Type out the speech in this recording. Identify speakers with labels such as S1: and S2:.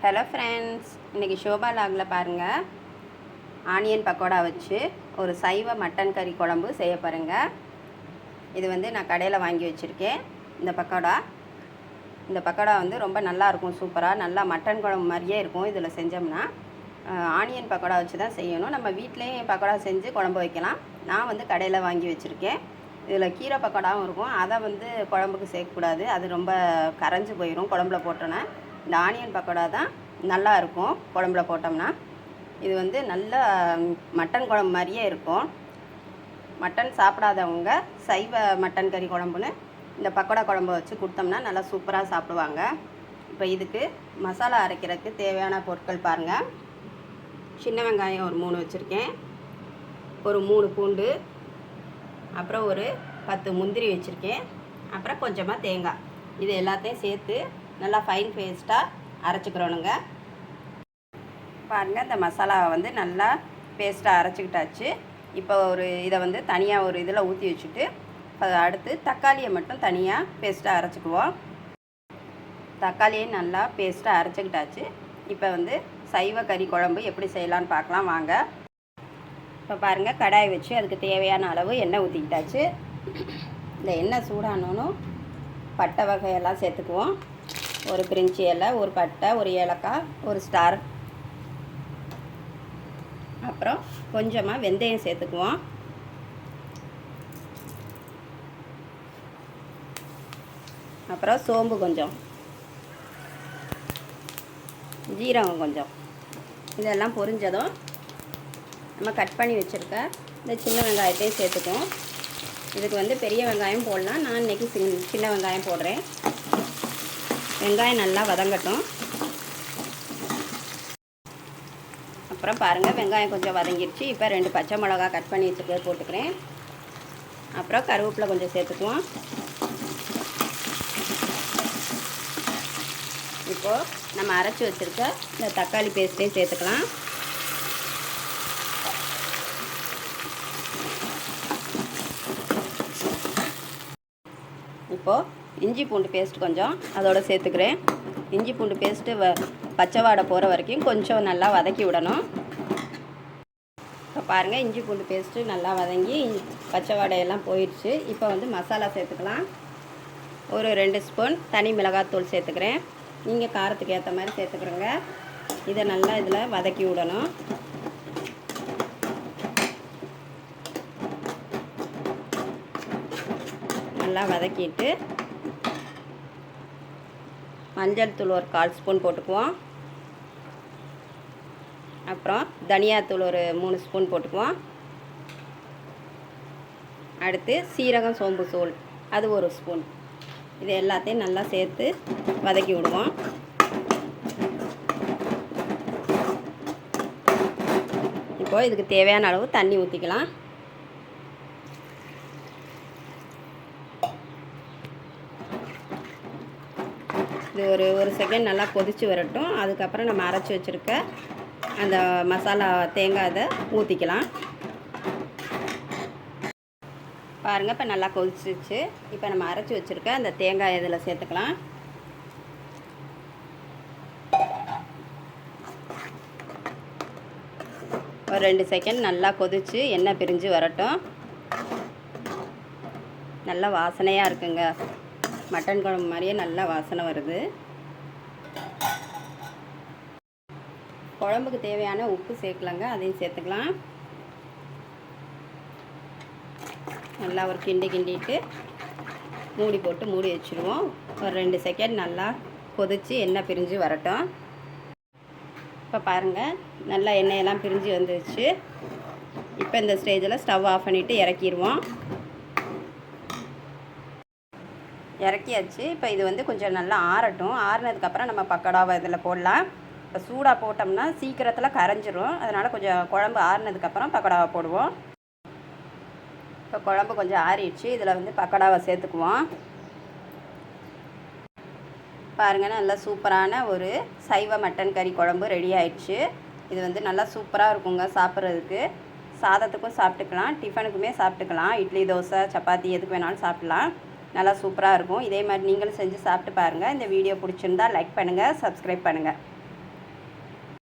S1: Hello friends இன்றைக்கி ஷோபா லாகில் பாருங்கள் onion pakoda வச்சு ஒரு சைவ மட்டன் கறி குழம்பு செய்ய பாருங்கள் இது வந்து நான் கடையில் வாங்கி வச்சுருக்கேன். இந்த பக்கோடா. இந்த பக்கோடா வந்து ரொம்ப நல்லா இருக்கும் சூப்பராக நல்லா மட்டன் குழம்பு மாதிரியே இருக்கும் இதில் செஞ்சோம்னா. ஆனியன் பக்கோடா வச்சு தான் செய்யணும். நம்ம வீட்லேயும் பக்கோடா செஞ்சு குழம்பு வைக்கலாம். நான் வந்து கடையில் வாங்கி வச்சுருக்கேன். இதில் கீரை பக்கோடாவும் இருக்கும். அதை வந்து குழம்புக்கு சேர்க்கக்கூடாது. அது ரொம்ப கரைஞ்சி போயிடும் குழம்புல போட்டோன்னே இந்த ஆனியன் பக்கோடா தான் நல்லா இருக்கும். குழம்புல போட்டோம்னா. இது வந்து நல்ல மட்டன் குழம்பு மாதிரியே இருக்கும். மட்டன் சாப்பிடாதவங்க சைவ மட்டன் கறி குழம்புன்னு இந்த பக்கோடா குழம்பு வச்சு கொடுத்தோம்னா நல்லா சூப்பராக சாப்பிடுவாங்க. இப்போ இதுக்கு மசாலா அரைக்கிறதுக்கு தேவையான பொருட்கள் பாருங்கள் சின்ன வெங்காயம் ஒரு மூணு வச்சுருக்கேன். ஒரு மூணு பூண்டு அப்புறம் ஒரு பத்து முந்திரி வச்சுருக்கேன். அப்புறம் கொஞ்சமாக தேங்காய். இது எல்லாத்தையும் சேர்த்து நல்லா ஃபைன் பேஸ்ட்டாக அரைச்சிக்கிறோனுங்க. பாருங்கள் இந்த மசாலாவை வந்து நல்லா பேஸ்ட்டாக அரைச்சிக்கிட்டாச்சு. இப்போ ஒரு இதை வந்து தனியாக ஒரு இதில் ஊற்றி வச்சுட்டு அடுத்து தக்காளியை மட்டும் தனியாக பேஸ்ட்டாக அரைச்சிக்குவோம். தக்காளியை நல்லா பேஸ்ட்டாக அரைச்சிக்கிட்டாச்சு. இப்போ வந்து சைவ கறி குழம்பு எப்படி செய்யலான்னு பார்க்கலாம் வாங்க. இப்போ பாருங்கள் கடாய் வச்சு அதுக்கு தேவையான அளவு எண்ணெய் ஊற்றிக்கிட்டாச்சு இந்த எண்ணெய் சூடானோன்னு பட்டை வகையெல்லாம் சேர்த்துக்குவோம். ஒரு பிரிஞ்சி இலை ஒரு பட்டை ஒரு ஏலக்காய் ஒரு ஸ்டார் அப்புறம் கொஞ்சமாக வெந்தயம் சேர்த்துக்குவோம். அப்புறம் சோம்பு கொஞ்சம். ஜீரகம் கொஞ்சம். இதெல்லாம் பொரிஞ்சதும் நம்ம கட் பண்ணி வச்சுருக்க இந்த சின்ன வெங்காயத்தையும் சேர்த்துக்குவோம். இதுக்கு வந்து பெரிய வெங்காயம் போடலாம். நான் இன்றைக்கி சின்ன வெங்காயம் போடுறேன். வெங்காயம் நல்லா வதங்கட்டும். அப்புறம் பாருங்கள் வெங்காயம் கொஞ்சம் வதங்கிடுச்சு இப்போ ரெண்டு பச்சை மிளகா கட் பண்ணி வச்சுட்டு போட்டுக்கிறேன். அப்புறம் கருவேப்பிலை கொஞ்சம் சேர்த்துக்குவோம். இப்போது நம்ம அரைச்சி வச்சுருக்க இந்த தக்காளி பேஸ்ட்டையும் சேர்த்துக்கலாம். இப்போது இஞ்சி பூண்டு பேஸ்ட் கொஞ்சம் அதோட சேர்த்துக்கிறேன். இஞ்சி பூண்டு பேஸ்ட்டு வ பச்சை வாடை போகிற வரைக்கும் கொஞ்சம் நல்லா வதக்கி விடணும். இப்போ பாருங்கள் இஞ்சி பூண்டு பேஸ்ட்டு நல்லா வதங்கி பச்சை வாடையெல்லாம் போயிடுச்சு. இப்போ வந்து மசாலா சேர்த்துக்கலாம். ஒரு ரெண்டு ஸ்பூன் தனி மிளகாத்தூள் சேர்த்துக்கிறேன். நீங்கள் காரத்துக்கு ஏற்ற மாதிரி சேர்த்துக்கிறோங்க. இதை நல்லா இதில் வதக்கி விடணும். நல்லா வதக்கிட்டு மஞ்சள் தூள் ஒரு கால் ஸ்பூன் போட்டுக்குவோம். அப்புறம் தனியாத்தூள் ஒரு மூணு ஸ்பூன் போட்டுக்குவோம். அடுத்து சீரகம் சோம்பு சூள் அது ஒரு ஸ்பூன். இது எல்லாத்தையும் நல்லா சேர்த்து வதக்கி விடுவோம். இப்போது இதுக்கு தேவையான அளவு தண்ணி ஊற்றிக்கலாம் இது ஒரு ஒரு செகண்ட் நல்லா கொதித்து வரட்டும். அதுக்கப்புறம் நம்ம அரைச்சி வச்சுருக்க அந்த மசாலா தேங்காய் இதை ஊற்றிக்கலாம் பாருங்கள் இப்போ நல்லா கொதிச்சிச்சு இப்போ நம்ம அரைச்சி வச்சுருக்க அந்த தேங்காய் இதில் சேர்த்துக்கலாம். ஒரு ரெண்டு செகண்ட் நல்லா கொதிச்சு எண்ணெய் பிரிஞ்சு வரட்டும். நல்ல வாசனையாக இருக்குங்க. மட்டன் குழம்பு மாதிரியே நல்லா வாசனை வருது. குழம்புக்கு தேவையான உப்பு சேர்க்கலாங்க அதையும் சேர்த்துக்கலாம். நல்லா ஒரு கிண்டி கிண்டிட்டு மூடி போட்டு மூடி வச்சுருவோம். ஒரு ரெண்டு செகண்ட் நல்லா கொதித்து எண்ணெய் பிரிஞ்சு வரட்டும். இப்போ பாருங்கள் நல்லா எண்ணெயெல்லாம் பிரிஞ்சு வந்துருச்சு. இப்போ இந்த ஸ்டேஜில் ஸ்டவ் ஆஃப் பண்ணிவிட்டு இறக்கிடுவோம். இறக்கியாச்சு. இப்போ இது வந்து கொஞ்சம் நல்லா ஆறட்டும். ஆறுனதுக்கப்புறம் நம்ம பக்கோடாவை இதில் போடலாம். இப்போ சூடாக போட்டோம்னா சீக்கிரத்தில் கரைஞ்சிரும். அதனால் கொஞ்சம் குழம்பு ஆறுனதுக்கப்புறம் பக்கோடாவை போடுவோம். இப்போ குழம்பு கொஞ்சம் ஆறிடுச்சு. இதில் வந்து பக்கோடாவை சேர்த்துக்குவோம். பாருங்கள் நல்லா சூப்பரான ஒரு சைவ மட்டன் கறி குழம்பு ரெடி ஆயிடுச்சு. இது வந்து நல்லா சூப்பராக இருக்குங்க சாப்பிட்றதுக்கு. சாதத்துக்கும் சாப்பிட்டுக்கலாம். டிஃபனுக்குமே சாப்பிட்டுக்கலாம். இட்லி தோசை சப்பாத்தி எதுக்கு வேணாலும் சாப்பிட்லாம். நல்லா சூப்பராக இருக்கும். இதே மாதிரி நீங்களும் செஞ்சு சாப்பிட்டு பாருங்கள் இந்த வீடியோ பிடிச்சிருந்தா லைக் பண்ணுங்கள் சப்ஸ்கிரைப் பண்ணுங்கள்